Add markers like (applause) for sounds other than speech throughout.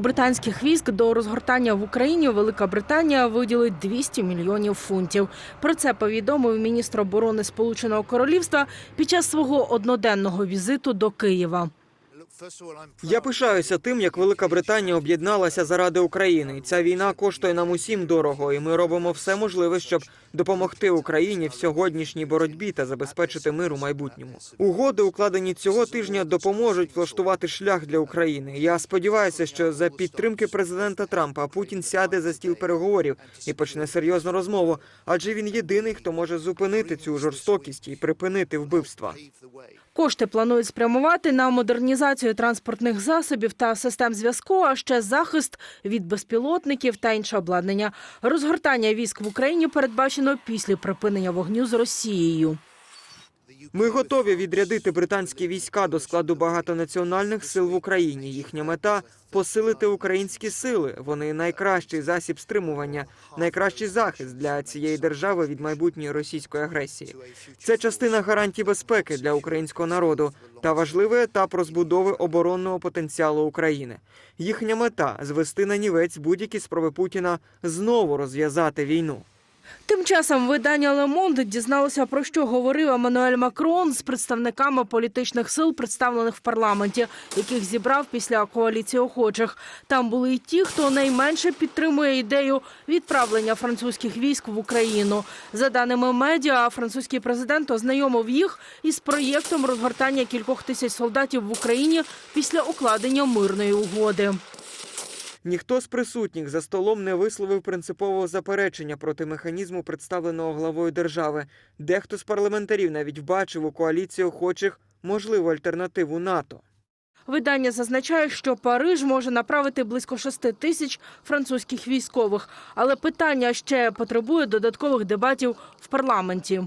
британських військ до розгортання в Україні Велика Британія виділить 200 мільйонів фунтів. Про це повідомив міністр оборони Сполученого Королівства під час свого одноденного візиту до Києва. Я пишаюся тим, як Велика Британія об'єдналася заради України. Ця війна коштує нам усім дорого, і ми робимо все можливе, щоб допомогти Україні в сьогоднішній боротьбі та забезпечити мир у майбутньому. Угоди, укладені цього тижня, допоможуть влаштувати шлях для України. Я сподіваюся, що за підтримки президента Трампа Путін сяде за стіл переговорів і почне серйозну розмову, адже він єдиний, хто може зупинити цю жорстокість і припинити вбивства. Кошти планують спрямувати на модернізацію транспортних засобів та систем зв'язку, а ще захист від безпілотників та інше обладнання. Розгортання військ в Україні передбачено після припинення вогню з Росією. Ми готові відрядити британські війська до складу багатонаціональних сил в Україні. Їхня мета посилити українські сили. Вони найкращий засіб стримування, найкращий захист для цієї держави від майбутньої російської агресії. Це частина гарантій безпеки для українського народу та важливий етап розбудови оборонного потенціалу України. Їхня мета звести на нівець будь-які спроби Путіна знову розв'язати війну. Тим часом видання Monde дізналося про що говорив Еммануель Макрон з представниками політичних сил, представлених в парламенті, яких зібрав після коаліції охочих. Там були й ті, хто найменше підтримує ідею відправлення французьких військ в Україну. За даними медіа, французький президент ознайомив їх із проєктом розгортання кількох тисяч солдатів в Україні після укладення мирної угоди. Ніхто з присутніх за столом не висловив принципового заперечення проти механізму, представленого главою держави. Дехто з парламентарів навіть вбачив у коаліції охочих можливу альтернативу НАТО. Видання зазначає, що Париж може направити близько 6 тисяч французьких військових, але питання ще потребує додаткових дебатів в парламенті.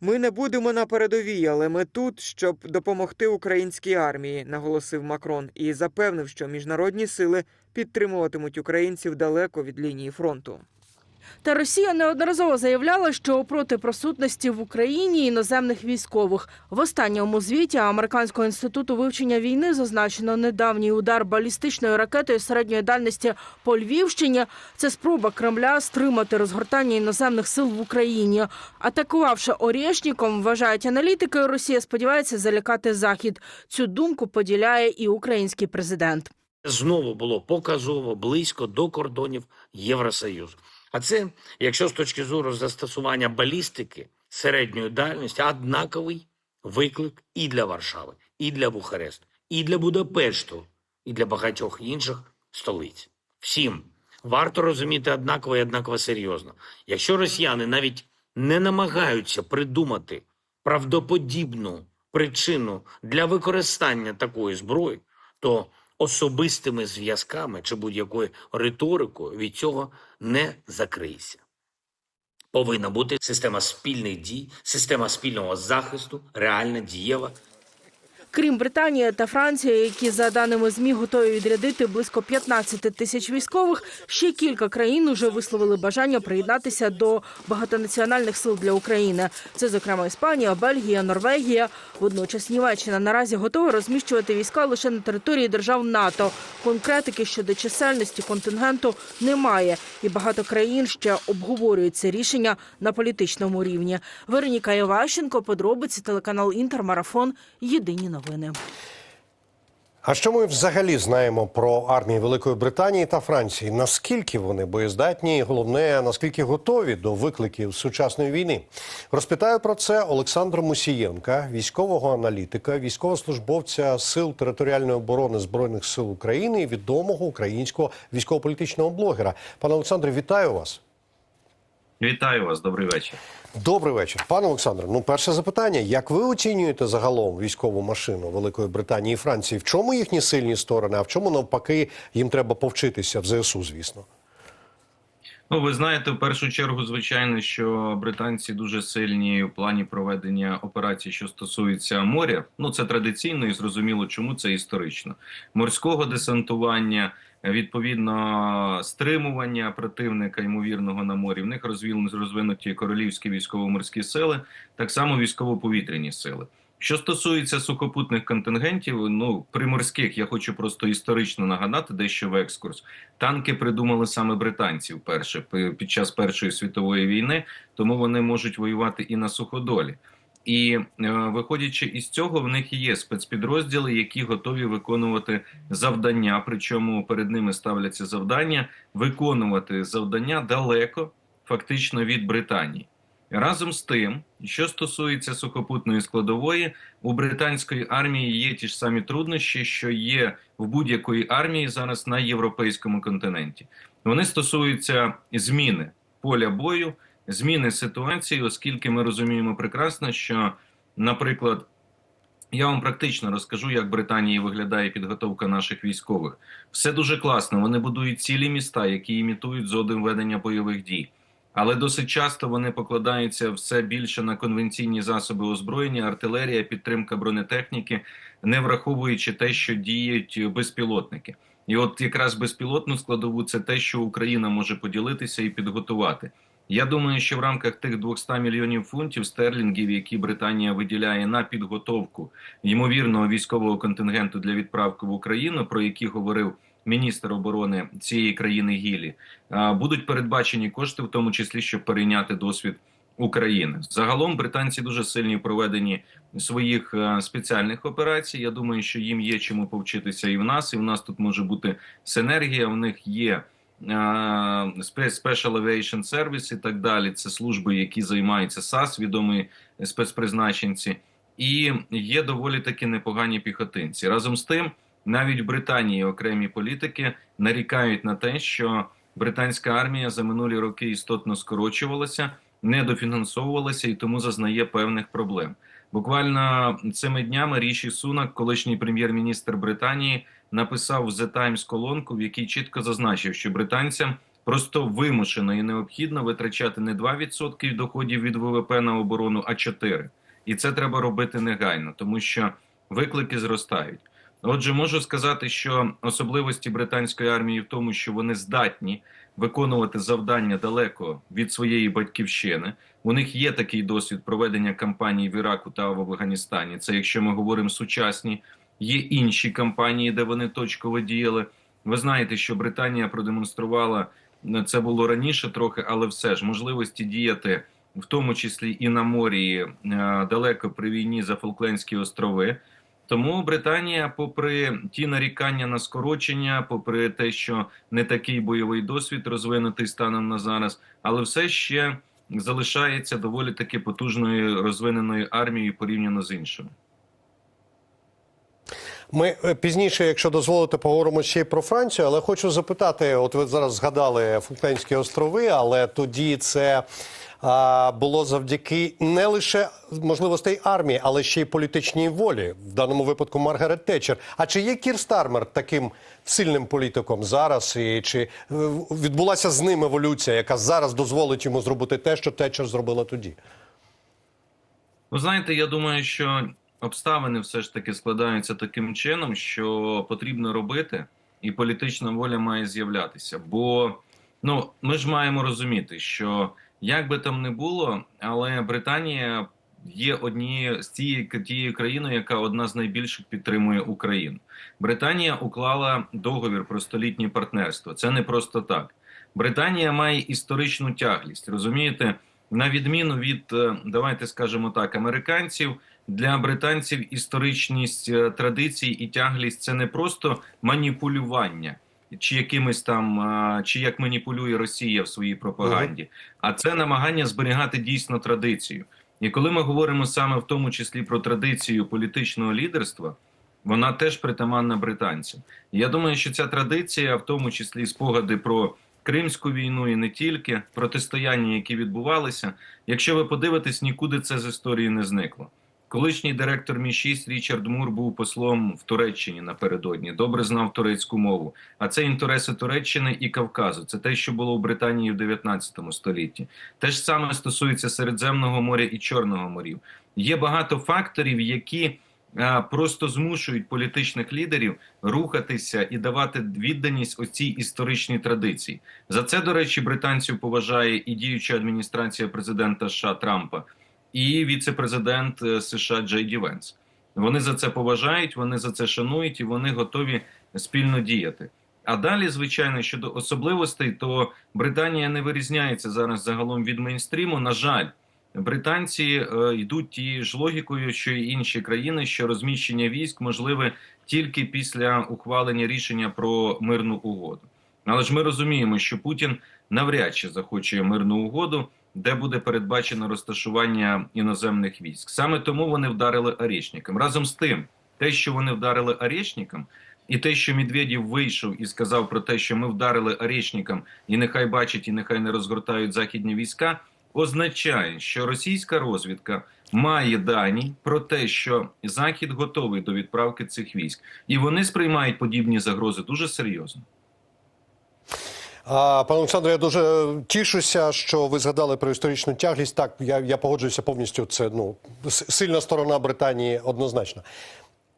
Ми не будемо на передовій, але ми тут, щоб допомогти українській армії, наголосив Макрон і запевнив, що міжнародні сили підтримуватимуть українців далеко від лінії фронту. Та Росія неодноразово заявляла, що проти присутності в Україні іноземних військових в останньому звіті Американського інституту вивчення війни зазначено недавній удар балістичною ракетою середньої дальності по Львівщині. Це спроба Кремля стримати розгортання іноземних сил в Україні. Атакувавши Орєшніком, вважають аналітики, Росія сподівається залякати захід. Цю думку поділяє і український президент. знову було показово близько до кордонів Євросоюзу. А це, якщо з точки зору застосування балістики середньої дальності, однаковий виклик і для Варшави, і для Бухарест, і для Будапешту, і для багатьох інших столиць. Всім варто розуміти однаково і однаково серйозно. Якщо росіяни навіть не намагаються придумати правдоподібну причину для використання такої зброї, то особистими зв'язками чи будь-якою риторикою від цього не закрийся. Повинна бути система спільних дій, система спільного захисту, реальна, дієва. Крім Британії та Франції, які за даними змі готові відрядити близько 15 тисяч військових, ще кілька країн уже висловили бажання приєднатися до багатонаціональних сил для України. Це, зокрема, Іспанія, Бельгія, Норвегія. Водночас Німеччина наразі готова розміщувати війська лише на території держав НАТО. Конкретики щодо чисельності контингенту немає, і багато країн ще обговорюють це рішення на політичному рівні. Вероніка Іващенко, подробиці телеканал Інтермарафон. Єдині новини. А що ми взагалі знаємо про армії Великої Британії та Франції? Наскільки вони боєздатні, і головне, наскільки готові до викликів сучасної війни? Розпитаю про це Олександра Мусієнка, військового аналітика, військовослужбовця Сил територіальної оборони збройних сил України і відомого українського військово-політичного блогера. Пане Олександре, вітаю вас. Вітаю вас, добрий вечір. Добрий вечір, пане Олександре. Ну, перше запитання: як ви оцінюєте загалом військову машину Великої Британії і Франції? В чому їхні сильні сторони? А в чому навпаки їм треба повчитися в ЗСУ, звісно? Ну, ви знаєте, в першу чергу, звичайно, що британці дуже сильні в плані проведення операцій, що стосується моря. Ну це традиційно і зрозуміло, чому це історично. Морського десантування, відповідно, стримування противника ймовірного на морі. В них розвинуті королівські військово-морські сили, так само військово-повітряні сили. Що стосується сухопутних контингентів, ну приморських, я хочу просто історично нагадати дещо в екскурс. Танки придумали саме британці вперше під час Першої світової війни, тому вони можуть воювати і на суходолі. І е, виходячи із цього, в них є спецпідрозділи, які готові виконувати завдання. Причому перед ними ставляться завдання виконувати завдання далеко, фактично від Британії. Разом з тим, що стосується сухопутної складової, у британської армії є ті ж самі труднощі, що є в будь-якої армії зараз на європейському континенті. Вони стосуються зміни поля бою, зміни ситуації, оскільки ми розуміємо прекрасно, що, наприклад, я вам практично розкажу, як в Британії виглядає підготовка наших військових. Все дуже класно. Вони будують цілі міста, які імітують зони ведення бойових дій. Але досить часто вони покладаються все більше на конвенційні засоби озброєння, артилерія, підтримка бронетехніки, не враховуючи те, що діють безпілотники. І от якраз безпілотну складову це те, що Україна може поділитися і підготувати. Я думаю, що в рамках тих 200 мільйонів фунтів стерлінгів, які Британія виділяє на підготовку ймовірного військового контингенту для відправки в Україну, про які говорив міністр оборони цієї країни Гілі, будуть передбачені кошти, в тому числі щоб перейняти досвід України. Загалом британці дуже сильні в проведенні своїх е, спеціальних операцій. Я думаю, що їм є чому повчитися і в нас, і в нас тут може бути синергія. В них є е, Special Aviation Service і так далі. Це служби, які займаються САС, відомі спецпризначенці, і є доволі таки непогані піхотинці. Разом з тим, навіть в Британії окремі політики нарікають на те, що британська армія за минулі роки істотно скорочувалася, недофінансовувалася і тому зазнає певних проблем. Буквально цими днями Ріші Сунак, колишній прем'єр-міністр Британії, написав в The Times колонку, в якій чітко зазначив, що британцям просто вимушено і необхідно витрачати не 2% доходів від ВВП на оборону, а 4%. І це треба робити негайно, тому що виклики зростають. Отже, можу сказати, що особливості британської армії в тому, що вони здатні виконувати завдання далеко від своєї батьківщини. У них є такий досвід проведення кампаній в Іраку та в Афганістані. Це якщо ми говоримо сучасні, є інші кампанії, де вони точково діяли. Ви знаєте, що Британія продемонструвала це було раніше трохи, але все ж можливості діяти, в тому числі і на морі е, далеко при війні за Фолклендські острови. Тому Британія, попри ті нарікання на скорочення, попри те, що не такий бойовий досвід розвинутий станом на зараз, але все ще залишається доволі таки потужною розвиненою армією порівняно з іншими. Ми е, пізніше, якщо дозволите, поговоримо ще й про Францію, але хочу запитати: от ви зараз згадали Фолклендські острови, але тоді це було завдяки не лише можливостей армії, але ще й політичній волі, в даному випадку Маргарет Тетчер. А чи є Кір Стармер таким сильним політиком зараз? І чи е, відбулася з ним еволюція, яка зараз дозволить йому зробити те, що Тетчер зробила тоді? Ви знаєте, я думаю, що обставини все ж таки складаються таким чином, що потрібно робити, і політична воля має з'являтися. Бо ну ми ж маємо розуміти, що як би там не було, але Британія є однією з тією країною, яка одна з найбільших підтримує Україну. Британія уклала договір про столітнє партнерство. Це не просто так. Британія має історичну тяглість. Розумієте, на відміну від е, давайте скажемо так, американців. Для британців історичність е, традицій і тяглість це не просто маніпулювання, чи якимось там, чи як маніпулює Росія в своїй пропаганді, а це намагання зберігати дійсно традицію. І коли ми говоримо саме в тому числі про традицію політичного лідерства, вона теж притаманна британцям. І Я думаю, що ця традиція, в тому числі спогади про Кримську війну і не тільки протистояння, які відбувалися. Якщо ви подивитесь, нікуди це з історії не зникло. Колишній директор Мі 6 Річард Мур був послом в Туреччині напередодні. Добре знав турецьку мову. А це інтереси Туреччини і Кавказу. Це те, що було в Британії в 19 столітті. Те ж саме стосується Середземного моря і Чорного морів. Є багато факторів, які а, просто змушують політичних лідерів рухатися і давати відданість оцій історичній традиції. За це, до речі, британців поважає і діюча адміністрація президента США Трампа. І віце-президент е, США Джей Ді Венс. Вони за це поважають, вони за це шанують і вони готові спільно діяти. А далі, звичайно, щодо особливостей, то Британія не вирізняється зараз загалом від мейнстріму. На жаль, британці е, йдуть тією ж логікою, що й інші країни, що розміщення військ можливе тільки після ухвалення рішення про мирну угоду. Але ж ми розуміємо, що Путін навряд чи захоче мирну угоду, де буде передбачено розташування іноземних військ. Саме тому вони вдарили Орєшнікам. Разом з тим, те, що вони вдарили Орєшнікам, і те, що Медведєв вийшов і сказав про те, що ми вдарили Орєшнікам, і нехай бачать, і нехай не розгортають західні війська, означає, що російська розвідка має дані про те, що Захід готовий до відправки цих військ, і вони сприймають подібні загрози дуже серйозно. Пане Олександре, я дуже тішуся, що ви згадали про історичну тяглість. Так, я, я погоджуюся повністю. Це ну сильна сторона Британії однозначно.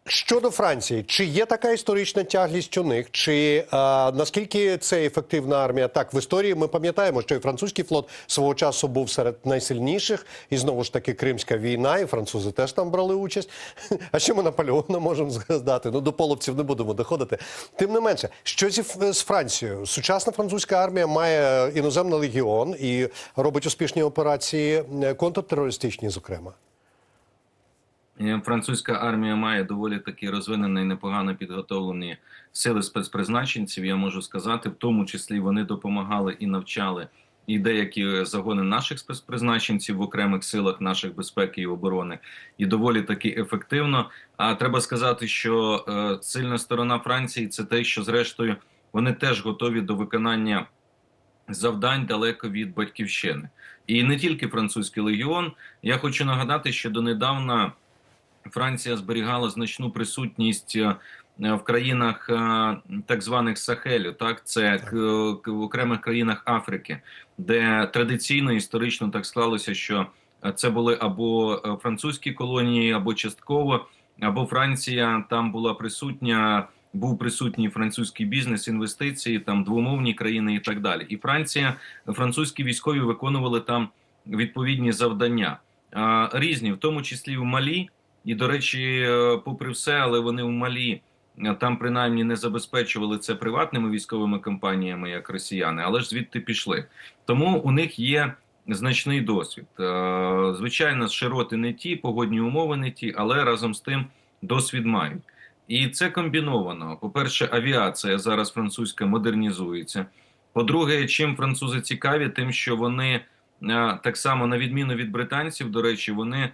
Щодо Франції, чи є така історична тяглість у них? Чи а, наскільки це ефективна армія? Так, в історії ми пам'ятаємо, що і французький флот свого часу був серед найсильніших, і знову ж таки Кримська війна, і французи теж там брали участь. (laughs) А ще ми Наполеона можемо згадати. Ну до половців не будемо доходити. Тим не менше, що зі з Францією? Сучасна французька армія має іноземний легіон і робить успішні операції е, контртерористичні, зокрема. Е, Французька армія має доволі таки розвинені і непогано підготовлені сили спецпризначенців. Я можу сказати, в тому числі вони допомагали і навчали і деякі загони наших спецпризначенців в окремих силах наших безпеки і оборони, і доволі таки ефективно. А треба сказати, що е, сильна сторона Франції це те, що зрештою вони теж готові до виконання завдань далеко від батьківщини. І не тільки французький легіон. Я хочу нагадати, що донедавна Франція зберігала значну присутність е, в країнах е, так званих Сахелю, так це в окремих країнах Африки, де традиційно історично так склалося, що е, це були або французькі колонії, або частково, або Франція там була присутня. Був присутній французький бізнес, інвестиції, там двомовні країни і так далі. І Франція, французькі військові виконували там відповідні завдання різні, в тому числі в Малі. І, до речі, е, попри все, але вони в Малі е, там принаймні не забезпечували це приватними військовими компаніями, як росіяни, але ж звідти пішли. Тому у них є значний досвід. Е, Звичайно, широти не ті, погодні умови не ті, але разом з тим досвід мають. І це комбіновано. По-перше, авіація зараз французька модернізується. По-друге, чим французи цікаві, тим, що вони так само, на відміну від британців, до речі, вони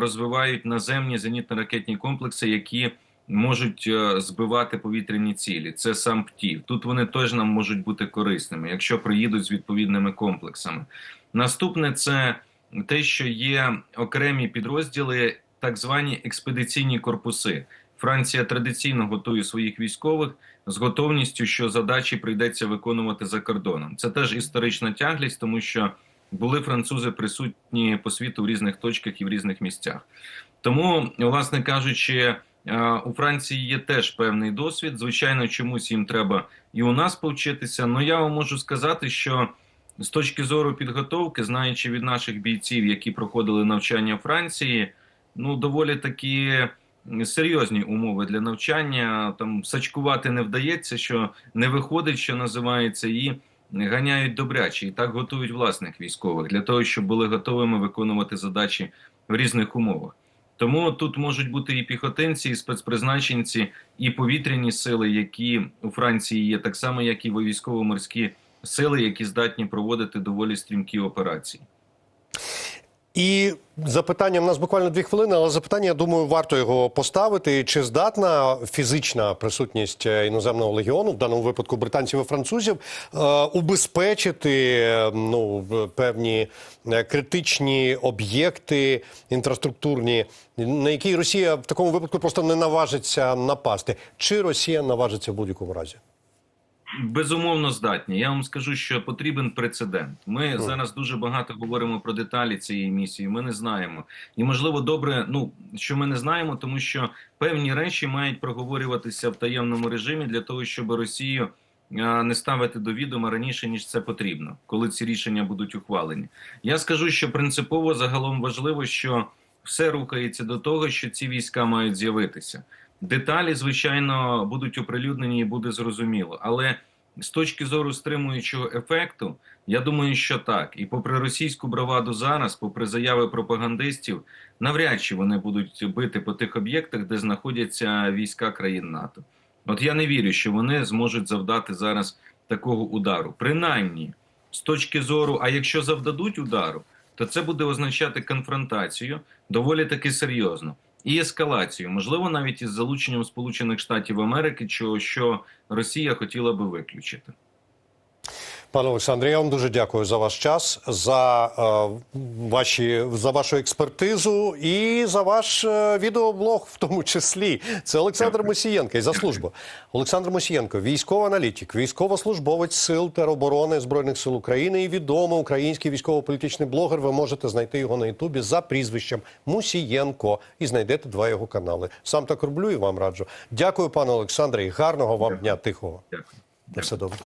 розвивають наземні зенітно-ракетні комплекси, які можуть е, збивати повітряні цілі. Це сам птів. Тут вони теж нам можуть бути корисними, якщо приїдуть з відповідними комплексами. Наступне це те, що є окремі підрозділи, так звані експедиційні корпуси. Франція традиційно готує своїх військових з готовністю, що задачі прийдеться виконувати за кордоном. Це теж історична тяглість, тому що були французи присутні по світу в різних точках і в різних місцях. Тому, власне кажучи, е, у Франції є теж певний досвід. Звичайно, чомусь їм треба і у нас повчитися. Але я вам можу сказати, що з точки зору підготовки, знаючи від наших бійців, які проходили навчання в Франції, ну доволі такі серйозні умови для навчання. Там сачкувати не вдається, що не виходить, що називається, і ганяють добряче. І так готують власних військових для того, щоб були готовими виконувати задачі в різних умовах. Тому тут можуть бути і піхотинці, і спецпризначенці, і повітряні сили, які у Франції є, так само як і військово-морські сили, які здатні проводити доволі стрімкі операції. І запитання в нас буквально дві хвилини, але запитання, я думаю, варто його поставити. Чи здатна фізична присутність е, іноземного легіону, в даному випадку британців і французів, е, убезпечити ну, певні е, критичні об'єкти інфраструктурні, на які Росія в такому випадку просто не наважиться напасти? Чи Росія наважиться в будь-якому разі? Безумовно здатні. Я вам скажу, що потрібен прецедент. Ми зараз дуже багато говоримо про деталі цієї місії. Ми не знаємо, і можливо добре, ну що ми не знаємо, тому що певні речі мають проговорюватися в таємному режимі для того, щоб Росію не ставити до відома раніше ніж це потрібно, коли ці рішення будуть ухвалені. Я скажу, що принципово загалом важливо, що все рухається до того, що ці війська мають з'явитися. Деталі, звичайно, будуть оприлюднені і буде зрозуміло, але з точки зору стримуючого ефекту, я думаю, що так. І попри російську браваду зараз, попри заяви пропагандистів, навряд чи вони будуть бити по тих об'єктах, де знаходяться війська країн НАТО. От я не вірю, що вони зможуть завдати зараз такого удару. Принаймні, з точки зору, а якщо завдадуть удару, то це буде означати конфронтацію доволі таки серйозно. І ескалацію, можливо, навіть із залученням Сполучених Штатів Америки, чого що Росія хотіла би виключити. Пане Олександре, я вам дуже дякую за ваш час, за е, ваші за вашу експертизу і за ваш е, відеоблог, в тому числі. Це Олександр. Мосієнко і за службу. Олександр Мосієнко, військовий аналітик, військовослужбовець сил тероборони збройних сил України і відомий український військово-політичний блогер. Ви можете знайти його на Ютубі за прізвищем Мусієнко і знайдете два його канали. Сам так роблю і вам раджу. Дякую, пане Олександре, і гарного вам дня тихого. Дякую. На все добре.